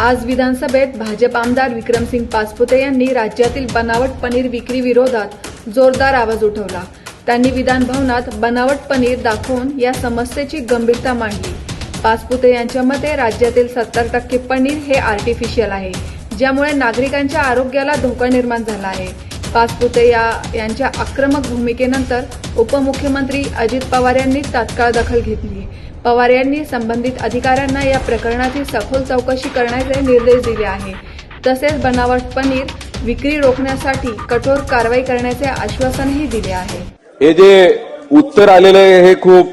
आज विधानसभेत भाजप आमदार विक्रमसिंग पाचपुते यांनी राज्यातील बनावट पनीर विक्री विरोधात जोरदार आवाज उठवला. त्यांनी विधानभवनात बनावट पनीर दाखवून या समस्येची गंभीरता मांडली. पाचपुते यांच्या मते राज्यातील सत्तर टक्के पनीर हे आर्टिफिशियल आहे ज्यामुळे नागरिकांच्या आरोग्याला धोका निर्माण झाला आहे. पाचपुते या यांच्या आक्रमक भूमिकेनंतर उपमुख्यमंत्री अजित पवार यांनी तात्काळ दखल घेतली. पवार यांनी संबंधित अधिकाऱ्यांना या प्रकरणाची सखोल चौकशी करण्याचे निर्देश दिले आहे. तसेच बनावट पनीर विक्री रोखण्यासाठी कठोर कारवाई करण्याचे आश्वासनही दिले आहे. हे जे उत्तर आलेलं आहे हे खूप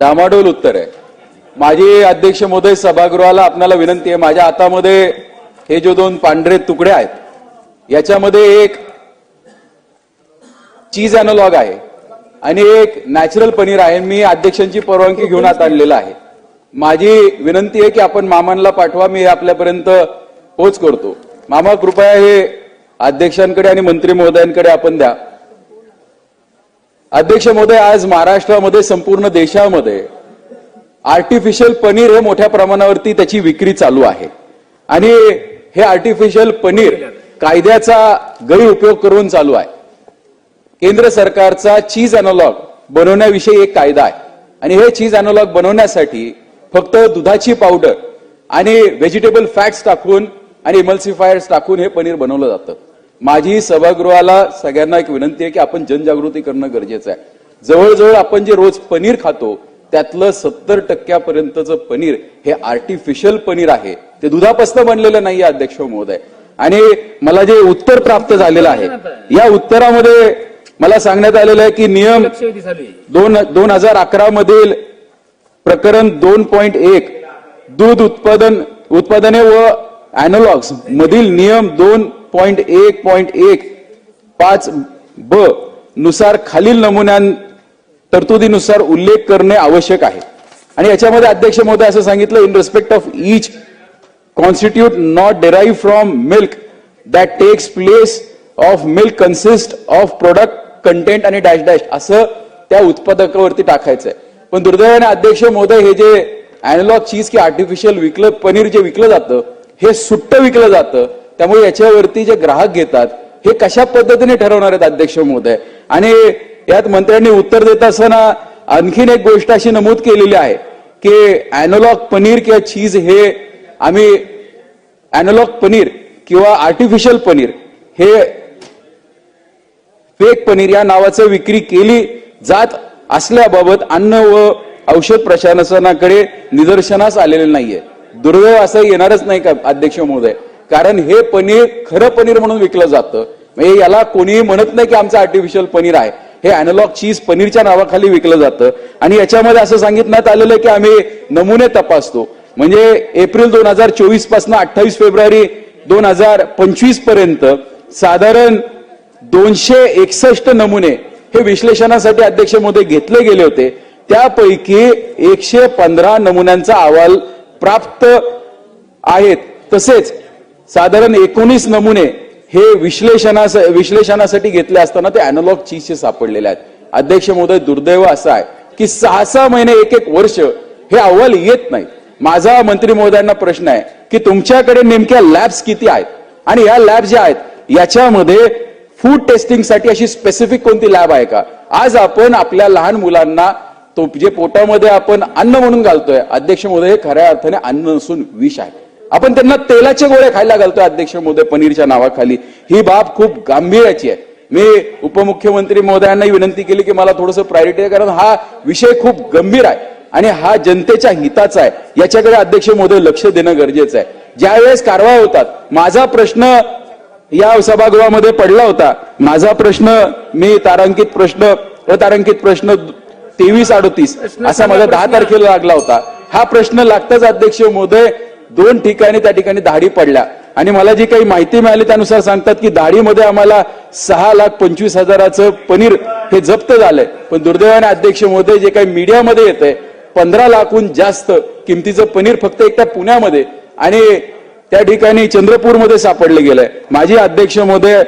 डामाडोल उत्तर आहे. माझी अध्यक्ष महोदय सभागृहाला आपल्याला विनंती आहे माझ्या हातामध्ये हे जे दोन पांढरे तुकडे आहेत याच्यामध्ये एक चीज अॅनोलॉग आहे आणि एक नॅचरल पनीर आहे. मी अध्यक्षांची परवानगी घेऊन आत आणलेला आहे. माझी विनंती आहे की आपण मामांना पाठवा मी आपल्यापर्यंत पोच करतो. मामा कृपया हे अध्यक्षांकडे आणि मंत्री महोदयांकडे आपण द्या. अध्यक्ष महोदय आज महाराष्ट्रामध्ये संपूर्ण देशामध्ये आर्टिफिशियल पनीर हे मोठ्या प्रमाणावरती त्याची विक्री चालू आहे. आणि हे आर्टिफिशियल पनीर कायद्याचा गैरउपयोग करून चालू आहे. केंद्र सरकारचा चीज अॅनोलॉग बनवण्याविषयी एक कायदा आहे. आणि हे चीज अॅनोलॉग बनवण्यासाठी फक्त दुधाची पावडर आणि व्हेजिटेबल फॅट्स टाकून आणि इमल्सिफायर्स टाकून हे पनीर बनवलं जातं. माझी सभागृहाला सगळ्यांना एक विनंती आहे की आपण जनजागृती करणं गरजेचं आहे. जवळजवळ आपण जे रोज पनीर खातो त्यातलं सत्तर टक्क्यापर्यंतचं पनीर हे आर्टिफिशियल पनीर आहे. ते दुधापासून बनलेलं नाही अध्यक्ष महोदय. आणि मला जे उत्तर प्राप्त झालेलं आहे या उत्तरामध्ये मला सांगण्यात आलेलं आहे की नियम दोन दोन हजार अकरा मधील प्रकरण दोन पॉइंट एक दूध उत्पादन उत्पादने व अॅनोलॉग्स मधील नियम दोन पॉइंट एक पॉइंट एक पाच ब नुसार खालील नमुन्यां तरतुदीनुसार उल्लेख करणे आवश्यक आहे. आणि याच्यामध्ये अध्यक्ष महोदय असं सांगितलं in respect of each constitute not derived from milk that takes place of milk consist of product content आणि डॅश डॅश असं त्या उत्पादकावरती टाकायचंय. पण दुर्दैवाने अध्यक्ष महोदय हे जे अॅनलॉग चीज की आर्टिफिशियल विकलं पनीर जे विकलं जातं हे सुट्ट विकलं जातं त्यामुळे याच्यावरती जे ग्राहक घेतात हे कशा पद्धतीने ठरवणार आहेत अध्यक्ष महोदय? आणि यात मंत्र्यांनी उत्तर देत असताना आणखीन एक गोष्ट अशी नमूद केलेली आहे की अॅनोलॉग पनीर किंवा चीज हे आम्ही अॅनलॉग पनीर किंवा आर्टिफिशियल पनीर हे फेक पनीर या नावाचं विक्री केली जात असल्याबाबत अन्न व औषध प्रशासनाकडे निदर्शनास आलेले नाहीये. दुर्दैव असं येणारच नाही का अध्यक्ष महोदय? कारण हे पनीर खरं पनीर म्हणून विकलं जातं. म्हणजे याला कोणीही म्हणत नाही की आमचं आर्टिफिशियल पनीर आहे. हे अॅनलॉग चीज पनीरच्या नावाखाली विकलं जातं. आणि याच्यामध्ये असं सांगितण्यात आलेलं आहे की आम्ही नमुने तपासतो. म्हणजे एप्रिल दोन हजार चोवीसपासून अठ्ठावीस फेब्रुवारी दोन हजार पंचवीसपर्यंत साधारण दोनशे एकसष्ट नमुने हे विश्लेषणासाठी अध्यक्ष मोदी घेतले गेले होते. त्यापैकी एकशे पंधरा नमुन्यांचा अहवाल प्राप्त आहेत. तसेच साधारण एकोणीस नमुने हे विश्लेषणा विश्लेषणासाठी घेतले असताना ते अॅनॉलॉग चीजचे सापडलेले आहेत. अध्यक्ष महोदय दुर्दैव असं आहे की सहा सहा महिने एक एक वर्ष हे अहवाल येत नाही माझा मंत्री महोदयांना प्रश्न आहे की तुमच्याकडे नेमक्या लॅब्स किती आहेत? आणि या लॅब ज्या आहेत याच्यामध्ये फूड टेस्टिंगसाठी अशी स्पेसिफिक कोणती लॅब आहे का? आज आपण आपल्या लहान मुलांना तो जे पोटामध्ये आपण अन्न म्हणून घालतोय अध्यक्ष महोदय हे खऱ्या अर्थाने अन्न नसून विष आहे. आपण त्यांना तेलाचे गोळे खायला घालतोय अध्यक्ष महोदय पनीरच्या नावाखाली. ही बाब खूप गांभीर्याची आहे. मी उपमुख्यमंत्री महोदयांनाही विनंती केली की मला थोडंसं प्रायोरिटी कारण हा विषय खूप गंभीर आहे. आणि हा जनतेच्या हिताचा आहे. याच्याकडे अध्यक्ष महोदय लक्ष देणं गरजेचं आहे. ज्यावेळेस कारवाई होतात माझा प्रश्न या सभागृहामध्ये पडला होता. माझा प्रश्न मी तारांकित प्रश्न अतारांकित प्रश्न तेवीस अडोतीस असा माझा दहा तारखेला लागला होता. हा प्रश्न लागताच अध्यक्ष महोदय दोन ठिकाणी त्या ठिकाणी दाढी पडल्या. आणि मला जी काही माहिती मिळाली त्यानुसार सांगतात की दाढीमध्ये आम्हाला सहा लाख पंचवीस हजाराचं पनीर हे जप्त झालंय. पण दुर्दैवाने अध्यक्ष महोदय जे काही मीडियामध्ये येत आहे पंधरा लाखहून जास्त किमतीचं पनीर फक्त एकट्या पुण्यामध्ये आणि त्या ठिकाणी चंद्रपूरमध्ये सापडले गेलंय. माझी अध्यक्ष महोदय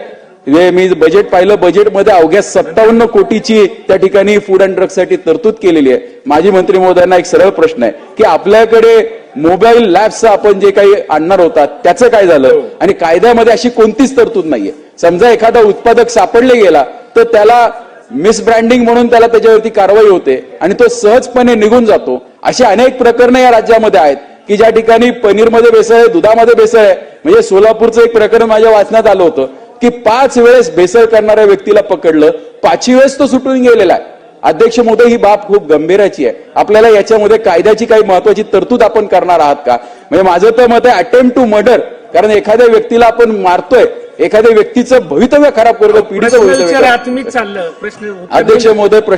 हे मी बजेट पाहिलं बजेटमध्ये अवघ्या सत्तावन्न कोटीची त्या ठिकाणी फूड अँड ड्रग्जसाठी तरतूद केलेली आहे. माझी मंत्री महोदयांना एक सरळ प्रश्न आहे की आपल्याकडे मोबाईल लॅब्सचं आपण जे काही आणणार होता त्याचं काय झालं? आणि कायद्यामध्ये अशी कोणतीच तरतूद नाहीये. समजा एखादा उत्पादक सापडले गेला तर त्याला मिसब्रँडिंग म्हणून त्याला त्याच्यावरती कारवाई होते आणि तो सहजपणे निघून जातो. अशी अनेक प्रकरणं या राज्यामध्ये आहेत की ज्या ठिकाणी पनीरमध्ये भेसळ आहे दुधामध्ये भेसळ आहे. म्हणजे सोलापूरचं एक प्रकरण माझ्या वाचण्यात आलं होतं की पाच वेळेस भेसळ करणाऱ्या व्यक्तीला पकडलं. पाचवी वेळेस तो सुटून गेलेला आहे. अध्यक्ष महोदय ही बाब खूप गंभीराची आहे. आपल्याला याच्यामध्ये कायद्याची काही महत्वाची तरतूद आपण करणार आहात का? म्हणजे माझं तर मत आहे अटेम्प्ट टू मर्डर कारण एखाद्या व्यक्तीला आपण मारतोय एखाद्या व्यक्तीचं भवितव्य खराब करतो पिढीचं भवितव्य अध्यक्ष महोदय प्रश्न